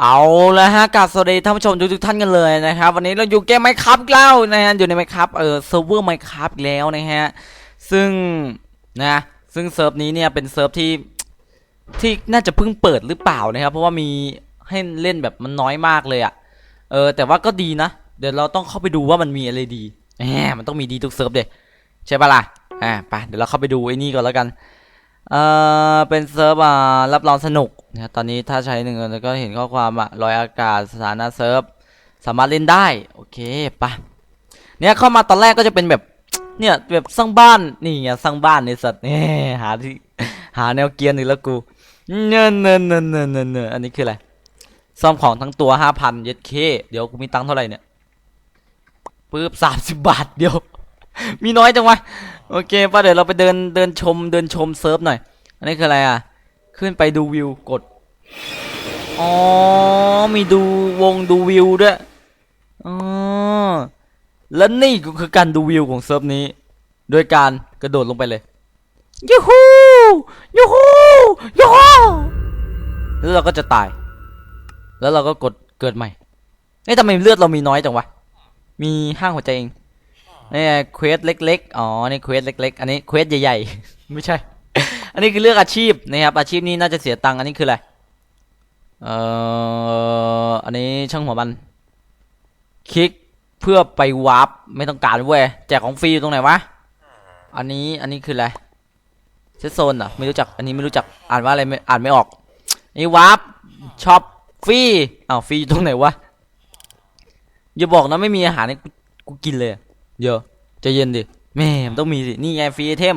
เอาละฮะกาบสวัสดีท่านผู้ชมทุกท่านกันเลยนะครับ วันนี้เราอยู่เกมไมค์ครับแล้วนะฮะอยู่ในไมค์ครับเออเซิร์ฟเวอร์ไมครับอีกแล้วนะฮะซึ่งนะซึ่งเซิร์ฟนี้เนี่ยเป็นเซิร์ฟที่ที่น่าจะเพิ่งเปิดหรือเปล่านะครับ เพราะว่ามีให้เล่นแบบมันน้อยมากเลยอะ่ะเออแต่ว่าก็ดีนะ เดี๋ยวเราต้องเข้าไปดูว่ามันมีอะไรดีแหมมันต้องมีดีทุกเซิร์ฟเดยใช่ปะล่ะอ่าไปเดี๋ยวเราเข้าไปดูไอ้นี่ก่อนแล้วกันเออเป็นเซิร์ฟอ่ารับรองสนุก นะตอนนี้ถ้าใช้หนึ่งแล้วก็เห็นข้อความอะลอยอากาศสถานะเซิร์ฟสามารถเล่นได้ โอเคปะเนี่ยเข้ามาตอนแรกก็จะเป็นแบบเนี่ยแบบสร้างบ้านนี่ไงสร้างบ้านในสัตว์เนี่ยหาที่หาแนวเกียร์หนึ่งแล้วกูเนเนินเนินเนินเนินเนินอันนี้คืออะไรซ่อมของทั้งตัวห้าพันเย็ดเคเดี๋ยวกูมีตังค์เท่าไหร่เนี่ยปึ๊บสามสิบบาทเดียว มีน้อยจังวะโอเคป่ะเดี๋ยวเราไปเดินเดินชมเดินชมเซิร์ฟหน่อย อันนี้คืออะไรอะ ขึ้นไปดูวิวกด อ๋อ มีดูวงดูวิวด้วย อ๋อ แล้วนี่ก็คือการดูวิวของเซิร์ฟนี้ โดยการกระโดดลงไปเลยยูฮูยูฮูยูฮูแล้วเราก็จะตาย แล้วเราก็กดเกิดใหม่เอ๊ะทำไมเลือดเรามีน้อยจังวะ มีห้าหัวใจเองนี่เควสเล็ก ๆ อ๋อ นี่เควสเล็ก ๆ อันนี้เควสใหญ่ ๆ ไม่ใช่ อันนี้คือเลือกอาชีพนะครับอาชีพนี้น่าจะเสียตังค์อันนี้คืออะไรเอ่ออันนี้ช่างหัวมันคลิกเพื่อไปวาร์ปไม่ต้องการเว้ยแจกของฟรีอยู่ตรงไหนวะอันนี้อันนี้คืออะไรเซตโซนเหรอไม่รู้จักอันนี้ไม่รู้จักอ่านว่าอะไรไม่อ่านไม่ออกนี่วาร์ปช็อปฟรีอ้าวฟรีอยู่ตรงไหนวะอย่าบอกนะไม่มีอาหารให้กูกูกินเลยเดี๋ยวใจะเย็นดิแม่มต้องมีสินี่ไงฟรีไอเทม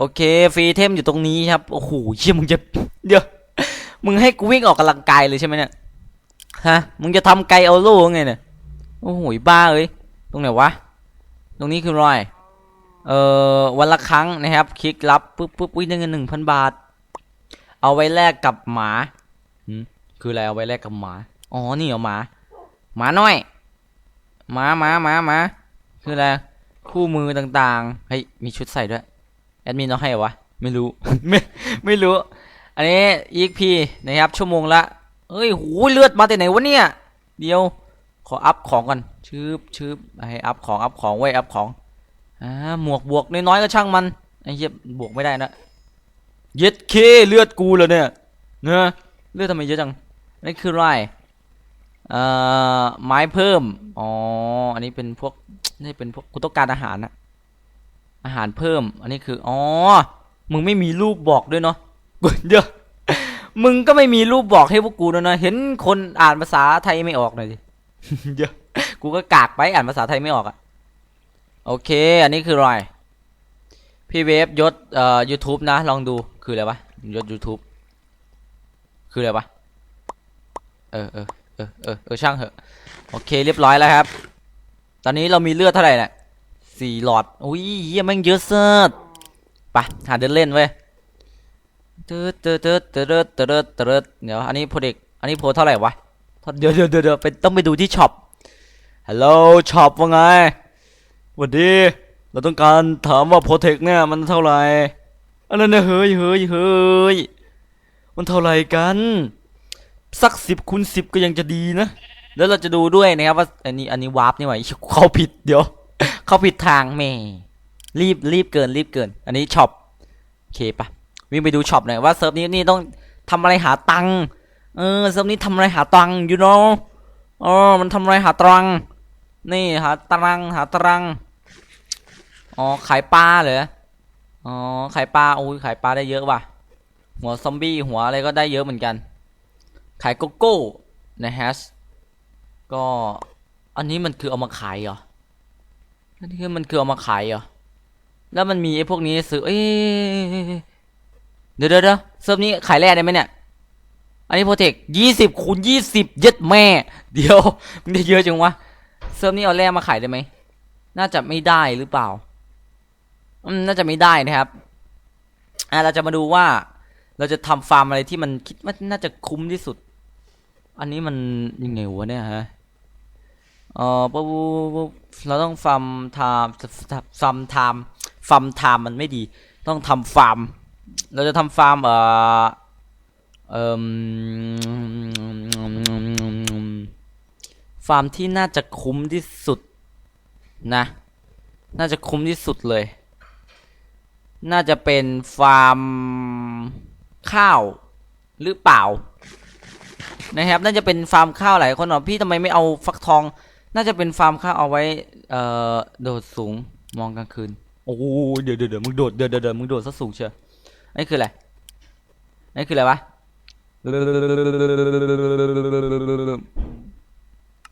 โอเคฟรีเทมอยู่ตรงนี้ครับ โอ้โหเชี่ยมึงจะเดี๋ยว มึงให้กูวิ่งออกกำลังกายเลยใช่ไหมเนี่ย ฮะ มึงจะทำไกเอาโล่ไงเนี่ย โอ้โหบ้าเอ้ย ตรงไหนวะ ตรงนี้คือรอย เอ่อ วันละครั้งนะครับ คลิกรับปุ๊บปุ๊บวิ่งได้เงินหนึ่งพันบาท เอาไว้แลกกับหมาคืออะไรเอาไว้แลกกับหมา อ๋อ นี่เหรอหมา หมาน้อย หมาหมาหมาหมาคืออะไร คู่มือต่างๆ เฮ้ย มีชุดใส่ด้วย แอดมินเอาให้เหรอวะ ไม่รู้ ไม่ไม่รู้ อันนี้ EXP นะครับ ชั่วโมงละเฮ้ยหูเลือดมาแต่ไหนวะเนี่ย เดี๋ยว ขออัพของก่อนชืบชืบให้อัพของอัพของไว้ยอัพของอ่าหมวกบวกน้อยๆก็ช่างมันไอ้เหี้ยบวกไม่ได้นะเย็ดเคเลือดกูเลยเนี่ยเนอะเลือดทำไมเยอะจังนี่คืออะไรเอ่อไม้เพิ่มอ๋ออันนี้เป็นพวกนี่เป็นพวกกูต้องการอาหารนะ อาหารเพิ่ม อันนี้คือ อ๋อ มึงไม่มีรูปบอกด้วยเนาะเดี๋ยว มึงก็ไม่มีรูปบอกให้พวกกูด้วยนะ เห็นคนอ่านภาษาไทยไม่ออกหน่อยดิเดี๋ยว กูก็กากไปอ่านภาษาไทยไม่ออกอะโอเค อันนี้คืออะไรพี่เวฟยศเอ่อ YouTube นะ ลองดู คืออะไรวะ ยศ YouTube คืออะไรวะเออเออเออเออเออช่างเหอะ โอเค เรียบร้อยแล้วครับ ตอนนี้เรามีเลือดเท่าไหร่เนี่ย สี่หลอดอุ้ยเยี่ยมแม่งเยอะเสิร์ไปหาเดินเล่นเว้ยเติร์ดเติร์ดเติร์ดเติร์ดเติร์ดเติร์ดเดี๋ยวอันนี้โพเด็กอันนี้โพเท่าไหร่วะเดี๋ยวเดี๋ยวเดี๋ยวเดี๋ยวไปต้องไปดูที่ช็อปฮัลโหลช็อปว่าไงสวัสดีเราต้องการถามว่าโปรเทคเนี่ยมันเท่าไหร่อันนั้นเฮ้ยเฮ้ยเฮ้ยมันเท่าไหร่กันสักสิบคูณสิบก็ยังจะดีนะ แล้วเราจะดูด้วยนะครับว่าอันนี้อันนี้วาร์ปนี่หว่าเขาผิดเดี๋ยว เขาผิดทางแม่รีบรีบเกินรีบเกิน อันนี้ช็อปโอเคปะวิ่งไปดูช็อปหน่อยว่าเซิร์ฟนี้นี่ต้องทำอะไรหาตังเออเซิร์ฟนี้ทำอะไรหาตังค์ you know อ๋อมันทำอะไรหาตัง นี่หาตังหาตังอ๋อขายปลาเหรออ๋อขายปลาโอ้ยขายปลาได้เยอะว่ะ หัวซอมบี้หัวอะไรก็ได้เยอะเหมือนกัน ขายโกโก้นะฮะก็อันนี้มันคือเอามาขายเหรอ นนี้คือมันคือเอามาขายเหรอ แล้วมันมีไอ้พวกนี้ซื้อ เอ้ยเดี๋ยวเดี๋ยวเซิร์ฟนี้ขายแร่ได้ไหมเนี่ย อันนี้โปรเทคยี่สิบคูณยี่สิบยึดแม่ เดี๋ยวมันเยอะจังวะ เซิร์ฟนี้เอาแร่มาขายได้ไหม น่าจะไม่ได้หรือเปล่า อืม น่าจะไม่ได้นะครับ อะเราจะมาดูว่า เราจะทำฟาร์มอะไรที่มันคิดว่าน่าจะคุ้มที่สุด อันนี้มันยังไงวะเนี่ยฮะ เออปุ๊บปุ๊บเราต้องฟาร์มไทม์ฟาร์มไทม์ฟาร์มไทม์มันไม่ดี ต้องทำฟาร์ม เราจะทำฟาร์มเอ่อเอ่มฟาร์มที่น่าจะคุ้มที่สุดนะ น่าจะคุ้มที่สุดเลย น่าจะเป็นฟาร์มข้าวหรือเปล่านะครับ น่าจะเป็นฟาร์มข้าวหลายคนบอกพี่ทำไมไม่เอาฟักทอง น่าจะเป็นฟาร์มข้าวเอาไว้ เอ่อ โดดสูง มองกลางคืน โอ้โหเดี๋ยวเดี๋ยวเดี๋ยวมึงโดด เดี๋ยวเดี๋ยวเดี๋ยวมึงโดดซะสูงเชียวอันนี่คืออะไรอันนี่คืออะไรวะ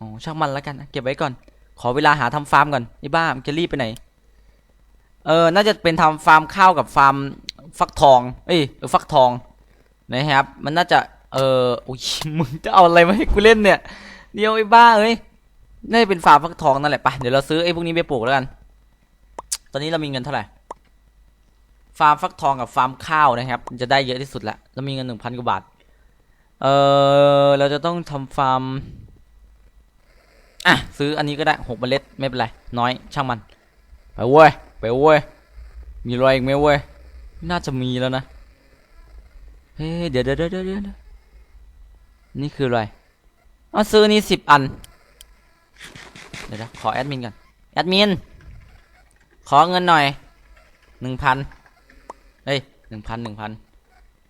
อ๋อช่างมันแล้วกันนะเก็บไว้ก่อน ขอเวลาหาทำฟาร์มก่อนไอ้บ้ามันจะรีบไปไหน เออ น่าจะเป็นทำฟาร์มข้าวกับฟาร์มฟักทอง เอ้ยเออฟักทอง นะครับ มันน่าจะ เออโอ้ยมึงจะเอาอะไรมาให้กูเล่นเนี่ย เดี๋ยวไอ้บ้าเอ้ย น่าจะเป็นฟาร์มฟักทองนั่นแหละไปเดี๋ยวเราซื้อไอ้พวกนี้ไปปลูกแล้วกัน ตอนนี้เรามีเงินเท่าไหร่ ฟาร์มฟักทองกับฟาร์มข้าวนะครับ จะได้เยอะที่สุดละเรามีเงินหนึ่งพันกว่าบาท เออเราจะต้องทำฟาร์ม อะซื้ออันนี้ก็ได้หกเมล็ดไม่เป็นไร น้อยช่างมัน ไปเว้ย ไปเว้ย มีรอะไรอีกไหมเว้ย น่าจะมีแล้วนะ เฮ้เดี๋ยวเดี๋ยวเดี๋ยวเดี๋ยวเดี๋ยวนี่คืออะไรเอาซื้อนี่สิบอัน เดี๋ยวนะขอแอดมินก่อน แอดมิน ขอเงินหน่อยหนึ่งพันเฮ้ยหนึ่งพันหนึ่งพัน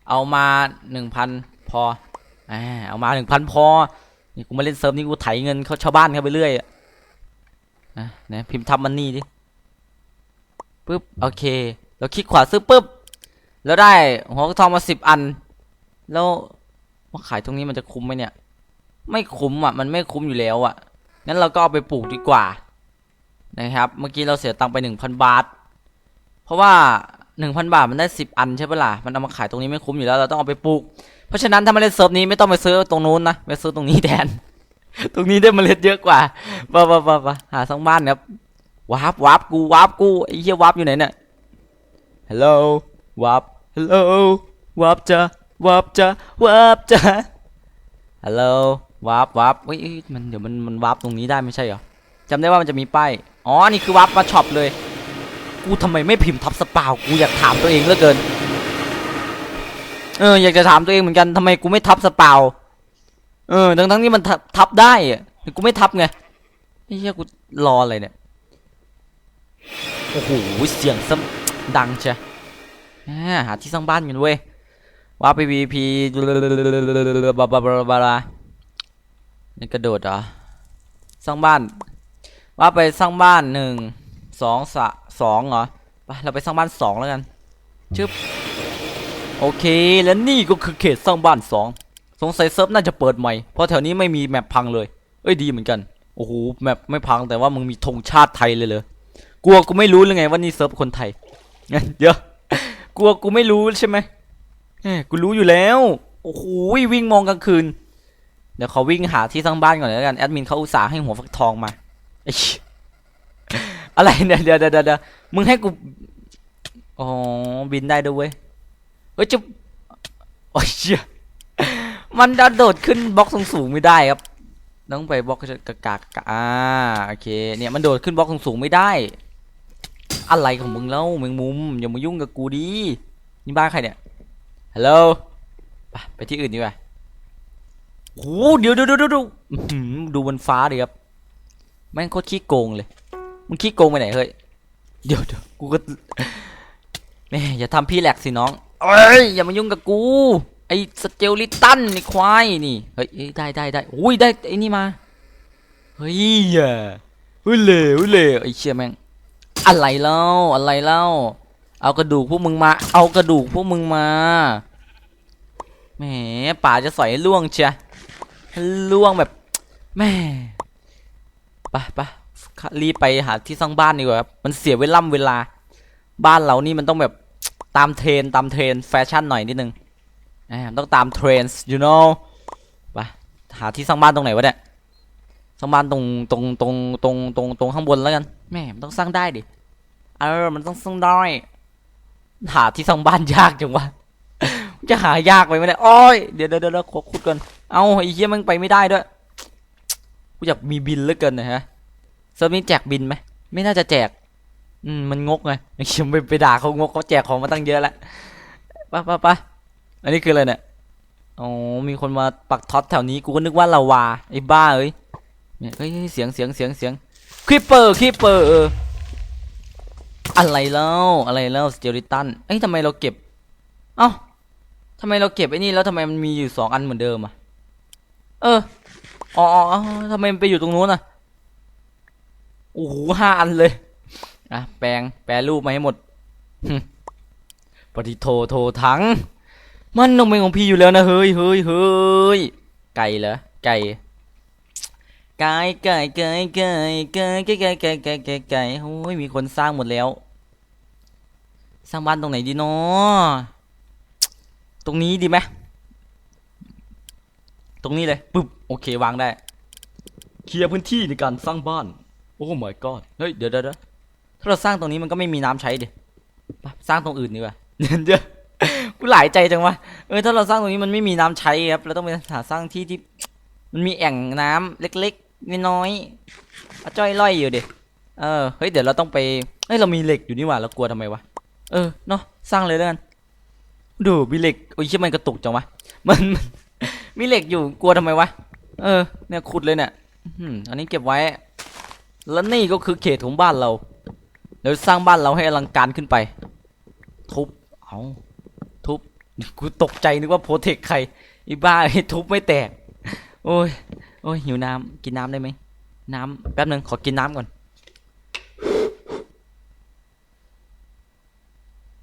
เอามาหนึ่งพันพออ่าเอามาหนึ่งพันพอ นี่กูมาเล่นเซิร์ฟนี่กูไถเงินเขาชาวบ้านเขาไปเรื่อยอะนะนะพิมพ์ทำมันนี่ดิปึ๊บโอเค เราคลิกขวาซื้อปึ๊บแล้วได้หัวทองมาสิบอัน แล้วมาขายตรงนี้มันจะคุ้มไหมเนี่ย ไม่คุ้มอะ มันไม่คุ้มอยู่แล้วอะ งั้นเราก็เอาไปปลูกดีกว่า นะครับ เมื่อกี้เราเสียตังค์ไปหนึ่งพันบาท เพราะว่าหนึ่งพันบาทมันได้สิบอันใช่ปะล่ะ มันเอามาขายตรงนี้ไม่คุ้มอยู่แล้ว เราต้องเอาไปปลูก เพราะฉะนั้นถ้ามาเล่นเซิร์ฟนี้ไม่ต้องไปซื้อตรงนู้นนะ ไปซื้อตรงนี้แทน ตรงนี้ได้เมล็ดเยอะกว่าปะปะปะปะหาสังบ้านครับวาร์ปวาร์ปกูวาร์ปกูไอ้เหี้ยวาร์ปอยู่ไหนเนี่ย ฮัลโหลวาร์ปฮัลโหลวาร์ปจ้าวาร์ปจ้าวาร์ปจ้าฮัลโหล วาร์ปวาร์ปเฮ้ยมันเดี๋ยวมันมันวาร์ปตรงนี้ได้ไม่ใช่เหรอจำได้ว่ามันจะมีป้ายอ๋อนี่คือวาร์ปมาช็อปเลย กูทำไมไม่พิมพ์ทับสปาวกูอยากถามตัวเองเหลือเกินเอออยากจะถามตัวเองเหมือนกันทำไมกูไม่ทับสปาวเออทั้งทั้งที่มันทับทับได้อะกูไม่ทับไงไอ้เหี้ยกูรออะไรเนี่ยโอ้โหเสียงซ้ำดังเชียหาที่สร้างบ้านกันเว้ยว่าไป VP บาบาบาบาบา นี่กระโดดเหรอ สร้างบ้าน ว่าไปสร้างบ้านหนึ่งสองสะสองเหรอไปเราไปสร้างบ้านสองแล้วกันชึบโอเค และนี่ก็คือเขตสร้างบ้านสองสงสัยเซิร์ฟน่าจะเปิดใหม่ เพราะแถวนี้ไม่มีแมปพังเลย เอ้ยดีเหมือนกัน โอ้โหแมปไม่พังแต่ว่ามึงมีธงชาติไทยเลยเลยกลัวกูไม่รู้เลยไงว่านี่เซิร์ฟคนไทยงั้นเดี๋ยวกลัวกูไม่รู้ใช่ไหมเอ้กูรู้อยู่แล้ว โอ้โหวิ่งมองกลางคืน เดี๋ยวเขาวิ่งหาที่สร้างบ้านก่อนแล้วกันแอดมินเขาอุตส่าห์ให้หัวฟักทองมาอะไรเนี่ยเดี๋ยวเดี๋ยวเดี๋ยวเดี๋ยวมึงให้กูอ๋อบินได้ด้วยเว้ยเฮ้ยจะโอ้ยเชี่ยมันจะโดดขึ้นบล็อกสูงๆไม่ได้ครับต้องไปบล็อกกากากอ่าโอเคเนี่ยมันโดดขึ้นบล็อกสูงๆไม่ได้ อะไรของมึงแล้วแมงมุมอย่ามายุ่งกับกูดินี่บ้านใครเนี่ยฮัลโหลไปไปที่อื่นดีกว่า โอ้โหเดี๋ยวเดี๋ยวเดี๋ยวดี๋ยวอื้อหือดูบนฟ้าดิครับแม่งโคตรขี้โกงเลยมึงขี้โกงไปไหนเฮ้ยเดี๋ยวเดี๋ยวกูก็แม่อย่าทำพี่แหลกสิน้องเอ้ยอย่ามายุ่งกับกูไอ้สเกลลิตันไอ้ควายนี่เฮ้ยได้ได้ได้อุ้ยได้ไอ้นี่มาเฮ้ยอะเฮ้ยเล่เฮ้ยเล่ไอ้เชี่ยแม่งอะไรเล่าอะไรเล่าเอากระดูกพวกมึงมา เอากระดูกพวกมึงมาแหมป่าจะสอยให้ล่วงเชีย ล่วงแบบแม่ไปไปรีบไปหาที่สร้างบ้านดีกว่ามันเสียเวล่ำเวลา บ้านเรานี่มันต้องแบบตามเทรนตามเทรนแฟชั่นหน่อยนิดนึงแหมต้องตามเทรนด์ you know ไปหาที่สร้างบ้านตรงไหนวะเนี่ยสร้างบ้านตรงตรงตรงตรงตรงตรงข้างบนแล้วกันแม่มันต้องสร้างได้ดิเออมันต้องสร้างได้หาที่สร้างบ้านยากจังวะจะหายากไปไหมเนี่ยโอ้ยเดี๋ยวเดี๋ยวเดี๋ยวขอขุดก่อน เอาไอ้เหี้ยมันไปไม่ได้ด้วย กูอยากมีบินเหลือเกินนะฮะเซิร์ฟนี้แจกบินไหม ไม่น่าจะแจก อืม มันงกไงไอ้เหี้ยไปไปด่าเขางกเขาแจกของมาตั้งเยอะแล้วไปะปะปะอันนี้คืออะไรเนี่ยอ๋อมีคนมาปักท็อตแถวนี้ กูก็นึกว่าลาวาไอ้บ้าเอ้ยเนี่ยเฮ้ยเสียงเสียงเสียงเสียงคลิปเปอร์คลิปเปอร์อะไรแล้วอะไรแล้วสเตอริตันเอ้ยทำไมเราเก็บ เอ้าทำไมเราเก็บไอ้นี่แล้วทำไมมันมีอยู่สองอันเหมือนเดิมอะ เออ อ๋อทำไมมันไปอยู่ตรงนู้นอะ โอ้โหห้าอันเลย อะ แปลง แปลรูปมาให้หมดปฏิโทโทถังมันต้องเป็นของพี่อยู่แล้วนะ เฮ้ยเฮ้ยเฮ้ย ไก่เหรอ ไก่ ไก่ไก่ไก่ไก่ไก่ไก่ไก่ไก่ไก่ไก่ไก่โอ้ย มีคนสร้างหมดแล้ว สร้างบ้านตรงไหนดีเนาะตรงนี้ดีไหม ตรงนี้เลยปึ๊บโอเควางได้ เคลียร์พื้นที่ในการสร้างบ้าน โอ้ my god เฮ้ยเดี๋ยวเดี๋ยวถ้าเราสร้างตรงนี้มันก็ไม่มีน้ำใช้ดิไปสร้างตรงอื่นดีกว่าเดี๋ยวกูหลายใจจังวะเออถ้าเราสร้างตรงนี้มันไม่มีน้ำใช้ครับเราต้องไปหาสร้างที่ที่มันมีแอ่งน้ำเล็กๆน้อยๆอะจ้อยล่อยอยู่ดิเออเฮ้ยเดี๋ยวเราต้องไปเฮ้ยเรามีเหล็กอยู่นี่หว่าเรากลัวทำไมวะเออเนาะสร้างเลยแล้วกันดูมีเหล็กโอ้ยเชี่ยมันกระตุกจังวะมัน มีเหล็กอยู่กลัวทำไมวะ เออ เนี่ยขุดเลยเนี่ยอันนี้เก็บไว้ แล้วนี่ก็คือเขตของบ้านเราเดี๋ยวสร้างบ้านเราให้อลังการขึ้นไป ทุบ เอาทุบ กูตกใจนึกว่าโปรเทคใคร อีบ้าไอ้ทุบไม่แตก โอ้ย โอ้ยหิวน้ำกินน้ำได้ไหม น้ำแป๊บหนึ่งขอกินน้ำก่อน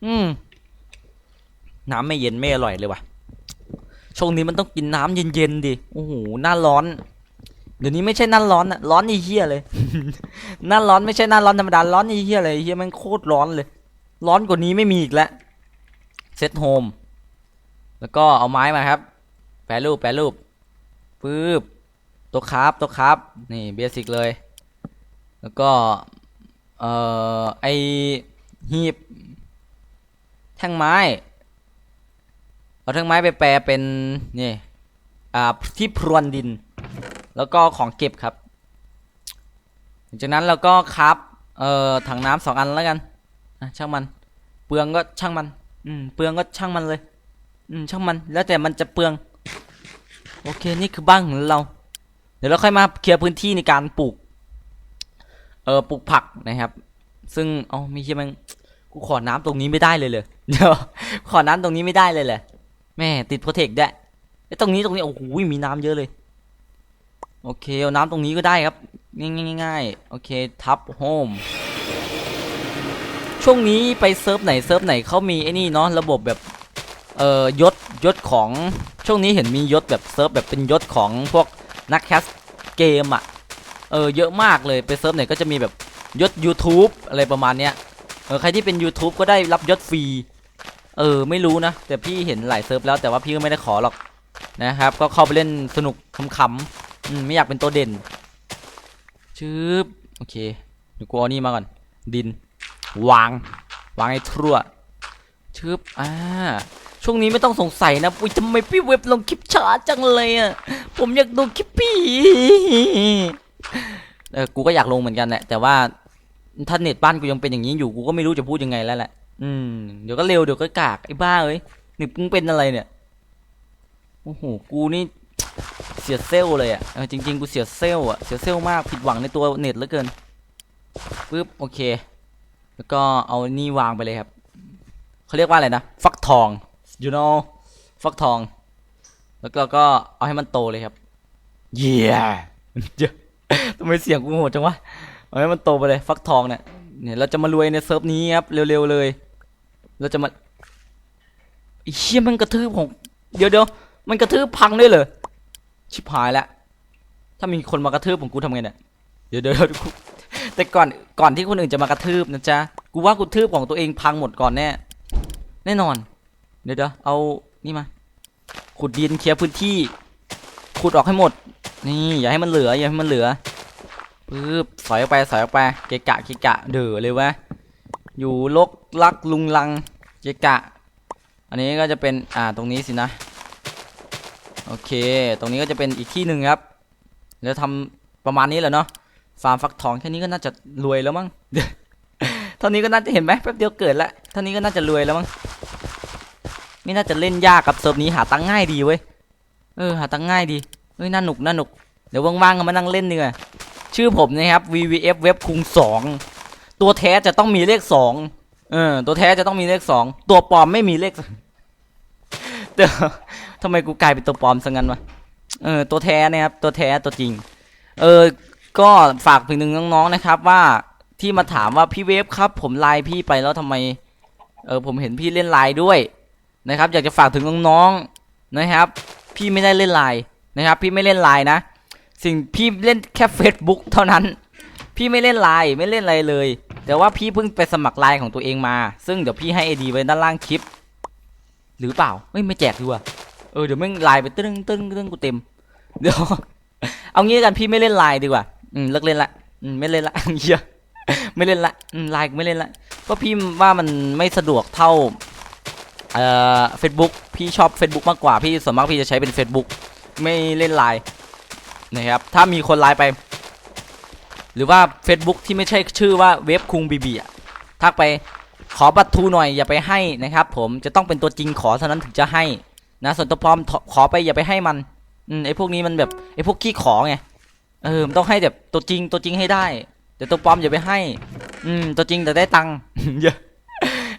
อืม น้ำไม่เย็นไม่อร่อยเลยว่ะ ช่วงนี้มันต้องกินน้ำเย็นๆดิโอ้โหหน้าร้อน เดี๋ยวนี้ไม่ใช่หน้าร้อนอะร้อนอีเหี้ยเลยหน้าร้อนไม่ใช่หน้าร้อนธรรมดาร้อนอีเหี้ยเลยไอ้เหี้ยมันโคตรร้อนเลย ร้อนกว่านี้ไม่มีอีกแล้วเซตโฮมแล้วก็เอาไม้มาครับ แปรรูปแปรรูปปึ๊บตัวคราฟตัวคราฟนี่เบสิกเลย แล้วก็เอ่อไอหีบแท่งไม้ เอาแท่งไม้ไปแปลเป็นนี่อ่าที่พรวนดิน แล้วก็ของเก็บครับจากนั้นเราก็ครับเอ่อถังน้ำสองอันแล้วกันอะช่างมัน เปลืองก็ช่างมัน อืมเปลืองก็ช่างมันเลยอืมช่างมันแล้วแต่มันจะเปลือง โอเคนี่คือบ้านของเรา เดี๋ยวเราค่อยมาเคลียร์พื้นที่ในการปลูกเออปลูกผักนะครับ ซึ่งเอามีเชี่ยมันกูขอน้ำตรงนี้ไม่ได้เลยเลยเดี๋ยวขอน้ำตรงนี้ไม่ได้เลยเลย แม่ติดโปรเทคด้ไอ้ตรงนี้ตรงนี้โอ้โหมีน้ำเยอะเลย โอเคเอาน้ำตรงนี้ก็ได้ครับง่ายๆง่ายโอเคทับโฮมช่วงนี้ไปเซิร์ฟไหนเซิร์ฟไหนเขามีไอ้นี่เนาะระบบแบบเอ่อยศยศของช่วงนี้เห็นมียศแบบเซิร์ฟแบบเป็นยศของพวกนักแคสเกมอะเออเยอะมากเลยไปเซิร์ฟไหนก็จะมีแบบยศ YouTube อะไรประมาณเนี้ยเออใครที่เป็น YouTube ก็ได้รับยศฟรี เออไม่รู้นะ แต่พี่เห็นหลายเซิร์ฟแล้วแต่ว่าพี่ก็ไม่ได้ขอหรอกนะครับ ก็เข้าไปเล่นสนุกขำๆไม่อยากเป็นตัวเด่นชืบโอเคเดี๋ยวกูเอานี่มาก่อน ดิน วาง วางให้ทั่วชืบอ่าช่วงนี้ไม่ต้องสงสัยนะอุ้ยทำไมพี่เว็บลงคลิปช้าจังเลยอะผมอยากดูคลิปพี่เออกูก็อยากลงเหมือนกันแหละแต่ว่าถ้าเน็ตบ้านกูยังเป็นอย่างนี้อยู่กูก็ไม่รู้จะพูดยังไงแล้วแหละ อืม เดี๋ยวก็เร็วเดี๋ยวก็กากไอ้บ้าเอ้ยนี่มึงเป็นอะไรเนี่ย โอ้โห กูนี่เสียเซลเลยอะ จริง ๆ กูเสียเซลลอะ เสียเซลมาก ผิดหวังในตัวเน็ตเหลือเกิน ปึ๊บ โอเค แล้วก็เอานี่วางไปเลยครับ เขาเรียกว่าอะไรนะ ฟักทอง you know ฟักทอง แล้วก็ก็เอาให้มันโตเลยครับ เยี่ยเดี๋ยทำไมเสียงกูโหดจังวะ เอาให้มันโตไปเลย ฟักทองเนี่ย เนี่ยเราจะมารวยในเซิร์ฟนี้ครับ เร็วๆเลย เราจะมาไอ้เชี่ยมันกระทืบของเดี๋ยวเดี๋ยวมันกระทืบพังได้เลยชิบหายแล้วถ้ามีคนมากระทืบของกูทำไงเนี่ยเดี๋ยวเดี๋ยวแต่ก่อนก่อนที่คนอื่นจะมากระทืบนะจ๊ะกูว่ากูทืบของตัวเองพังหมดก่อนแน่แน่นอน เดี๋ยวเดี๋ยวเอานี่มาขุดดินเคลียร์พื้นที่ขุดออกให้หมด นี่ อย่าให้มันเหลืออย่าให้มันเหลือปึ๊บสอยออกไปสอยออกไปเกะกะเกะกะเดือเลยวะ อยู่ลกลักลุงลังเกะกะ อันนี้ก็จะเป็นอ่าตรงนี้สินะโอเค ตรงนี้ก็จะเป็นอีกที่หนึ่งครับแล้วทำประมาณนี้แหละเนาะฟาร์มฟักทองแค่นี้ก็น่าจะรวยแล้วมั้งเท่านี้ก็น่าจะเห็นไหมแป๊บเดียวเกิดละเท่านี้ก็น่าจะรวยแล้วมั้งไม่น่าจะเล่นยากกับเซิร์ฟนี้หาตังง่ายดีเว้ยเออหาตังง่ายดีเฮ้ยน่าหนุกน่าหนุกเดี๋ยวว่างๆก็มานั่งเล่นดีกว่าชื่อผมนะครับ VVF เว็บคุงสอง ตัวแท้จะต้องมีเลขสองเออ ตัวแท้จะต้องมีเลขสองตัวปลอมไม่มีเลขเดี๋ยวทำไมกูกลายเป็นตัวปลอมซะงั้นวะเออ ตัวแท้นะครับ ตัวแท้ตัวจริง เออ ก็ฝากถึงน้องๆนะครับ ว่าที่มาถามว่าพี่เวฟครับ ผมไลน์พี่ไปแล้วทำไม เออผมเห็นพี่เล่นไลน์ด้วยนะครับ อยากจะฝากถึงน้องๆนะครับ พี่ไม่ได้เล่นไลน์นะครับ พี่ไม่เล่นไลน์นะสิ่งพี่เล่นแค่ Facebook เท่านั้น พี่ไม่เล่นไลน์ไม่เล่นอะไรเลย แต่ว่าพี่เพิ่งไปสมัครไลน์ของตัวเองมา ซึ่งเดี๋ยวพี่ให้ไอดีไว้ด้านล่างคลิป หรือเปล่าไม่ไม่แจกดีกว่าเออเดี๋ยวไม่ไลน์ไปตึ้งตึ้งตึ้งกูเต็ม เดี๋ยว เอางี้กันพี่ไม่เล่นไลน์ดีกว่า อืมเลิกเล่นละอืมไม่เล่นละเหี้ยไม่เล่นละอืมไลน์ไม่เล่นละก็พี่ว่ามันไม่สะดวกเท่าเอ่อเฟซบุ๊กพี่ชอบ Facebook มากกว่า พี่ส่วนมากพี่จะใช้เป็น Facebook ไม่เล่นไลน์นะครับ ถ้ามีคนไลน์ไป หรือว่า Facebook ที่ไม่ใช่ชื่อว่าเว็บคุงบีบีอะทักไปขอบัตรทูหน่อยอย่าไปให้นะครับผมจะต้องเป็นตัวจริงขอเท่านั้นถึงจะให้นะส่วนตัวปลอมขอไปอย่าไปให้มันอืมไอพวกนี้มันแบบไอพวกขี้ขอไงเออมันต้องให้แบบตัวจริงตัวจริงให้ได้ แต่ตัวปลอมอย่าไปให้ อืมตัวจริงแต่ได้ตังค์เยอะ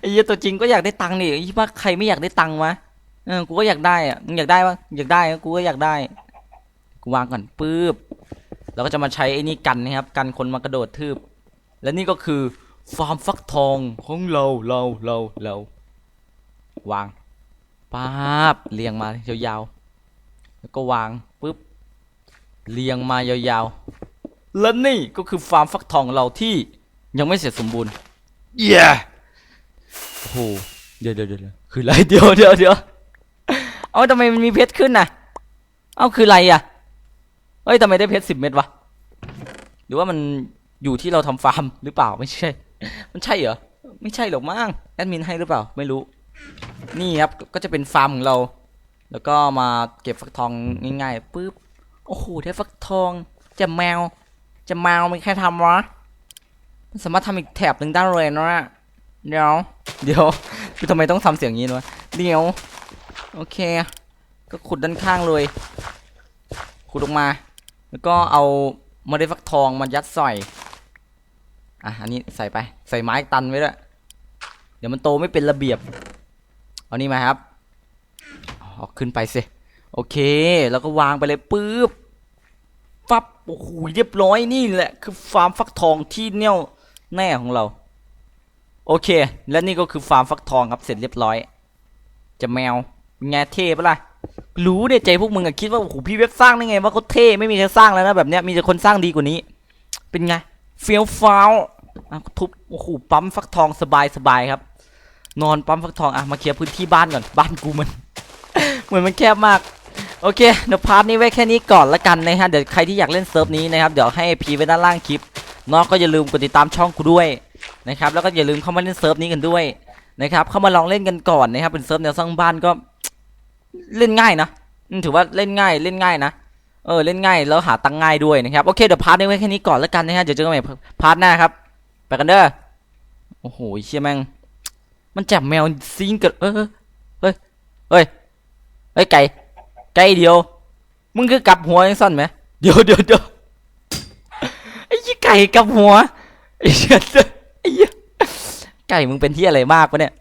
ไอ้เหี้ยตัวจริงก็อยากได้ตังค์นี่ไอ้ว่าใครไม่อยากได้ตังค์วะเออกูก็อยากได้อะมึงอยากได้ปะอยากได้กูก็อยากได้กูวางก่อนปึ๊บ เราก็จะมาใช้ไอ้นี่กันนะครับกันคนมากระโดดทืบ และนี่ก็คือฟาร์มฟักทองของเราเราเราเราวางป๊าบเรียงมายาวๆแล้วก็วางปึ๊บเรียงมายาวๆและนี่ก็คือฟาร์มฟักทองเราที่ยังไม่เสร็จสมบูรณ์เย้โอ้โหเดี๋ยวเดี๋ยวเดี๋ยวคืออะไรเดี๋ยวเดี๋ยวเดี๋ยวเอาทำไมมันมีเพชรขึ้นน่ะ เอาคืออะไรอะ เฮ้ยทำไมได้เพชรสิบเม็ดวะ หรือว่ามันอยู่ที่เราทำฟาร์มหรือเปล่าไม่ใช่ มันใช่เหรอ ไม่ใช่หรอกมั้งแอดมินให้หรือเปล่า ไม่รู้ นี่ครับก็จะเป็นฟาร์มของเรา แล้วก็มาเก็บฟักทองง่ายๆปึ๊บโอ้โหได้ฟักทองจะแมว จะแมวไม่แค่ทำวะมันสามารถทำอีกแถบหนึ่งได้เลยนะเดี๋ยว เดี๋ยวคือทำไมต้องทำเสียงอย่างนี้วะเดี๋ยว โอเค ก็ขุดด้านข้างเลย ขุดลงมา แล้วก็เอาเมล็ดฟักทองมายัดใส่อะอันนี้ใส่ไปใส่ไม้ตันไว้ด้วยเดี๋ยวมันโตไม่เป็นระเบียบ เอานี่มาครับเอาขึ้นไปสิโอเค แล้วก็วางไปเลยปึ๊บฟับโอ้โหเรียบร้อยนี่แหละ คือฟาร์มฟักทองที่แน่วแน่ของเรา โอเค และนี่ก็คือฟาร์มฟักทองครับเสร็จเรียบร้อย จะแมวไงเท่ปะล่ะ รู้เนี่ยใจพวกมึงอะคิดว่าโอ้โหพี่เว็บสร้างได้ไงว่าเขาเท่ไม่มีใครสร้างแล้วนะแบบเนี้ยมีแต่คนสร้างดีกว่านี้ เป็นไงเฟี้ยวฟ้าวอะทุบโอ้โหปั๊มฟักทองสบายสบายครับ นอนปั๊มฟักทองอะมาเคลียร์พื้นที่บ้านก่อนบ้านกูมันเหมือนมันแคบมากโอเคเดี๋ยวพาร์ทนี้ไว้แค่นี้ก่อนละกันนะฮะเดี๋ยวใครที่อยากเล่นเซิร์ฟนี้นะครับเดี๋ยวให้พีไว้ด้านล่างคลิปเนาะก็อย่าลืมกดติดตามช่องกูด้วยนะครับแล้วก็อย่าลืมเข้ามาเล่นเซิร์ฟนี้กันด้วยนะครับเข้ามาลองเล่นกันก่อนนะครับเป็นเซิร์ฟแนวสร้างบ้านก็ เล่นง่ายนะถือว่าเล่นง่ายเล่นง่ายนะเออเล่นง่ายแล้วหาตังง่ายด้วยนะครับโอเคเดี๋ยวพาร์ทนี้ไว้แค่นี้ก่อนแล้วกันนะฮะเดี๋ยวเจอกันใหม่พาร์ทหน้าครับไปกันเด้อโอ้โหเชี่ยแม่งมันจับแมวซิงเกิดเออเฮ้ยเฮ้ยเฮ้ยไก่ไก่เดียวมึงคือกลับหัวยังสั้นไหมเดี๋ยวเดี๋ยวเดี๋ยวไอ้ยี่ไก่กลับหัวไอ้เชี่ยไอ้เหี้ยไก่มึงเป็นที่อะไรมากวะเนี่ย